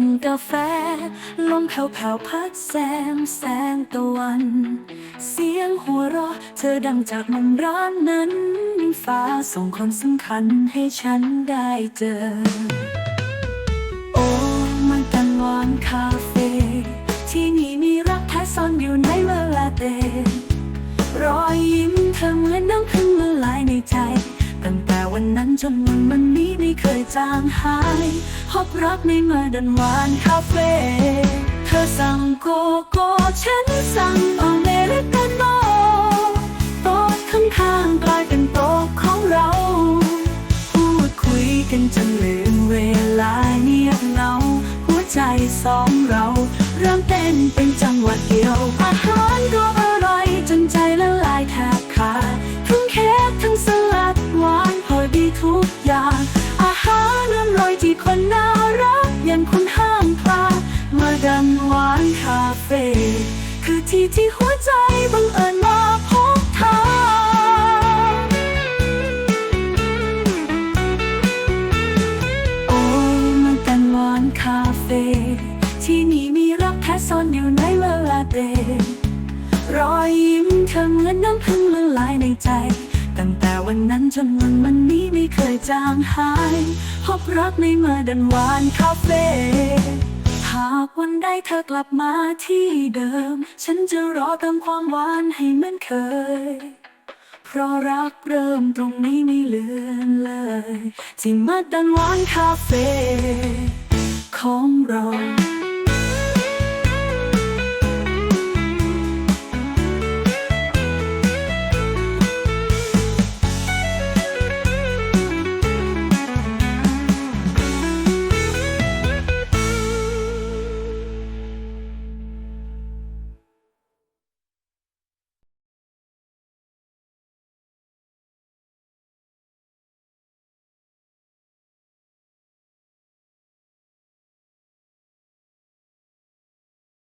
ินกาแฟ ลมแผ่วๆพัดแสงแสงตะวัน เสียงหัวเราะเธอดังจากมุมร้านนั้นฟ้าส่งคนสำคัญให้ฉันได้เจอ โอ้มันกันวานคาเฟ่ที่นี่มีรักแท้ซ่อนอยู่ในเวลาเตรอยยิ้มเธอเหมือนน้ำพึ่งละลายในใจ วันนั้นจนวันวันนี้ไม่เคยจางหายพบรักในเมื่อดันวานคาเฟ่เธอสั่งโกโก้ฉันสั่งอเมริกาโน่โต๊ะข้างๆกลายเป็นโต๊ะของเรา พูดคุยกันจนลืมเวลาเงียบเหงาหัวใจสองเรา เริ่มเต้นเป็นจังหวะเดียวอาหารก็อ ทุกอย่าง อาหารอร่อยที่คนน่ารักยังคุณห้ามพลาดมาดันหวานคาเฟ่คือที่ที่หัวใจบังเอิญมาพบเธอโอ้มันกันวานคาเฟ่ที่นี่มีรักแท้ซ่อนอยู่ในเวลาเดรอยยิ้มเธอเหมือนน้ำพึ่งละลายในใจ วันนั้นจนวันวันนี้ไม่เคยจางหายพบรักในเมื่อดันวานคาเฟ่หากวันใดเธอกลับมาที่เดิม ฉันจะรอเติมความหวานให้เหมือนเคย เพราะรักเริ่มตรงนี้ไม่เลือนเลย ที่มาดันหวานคาเฟ่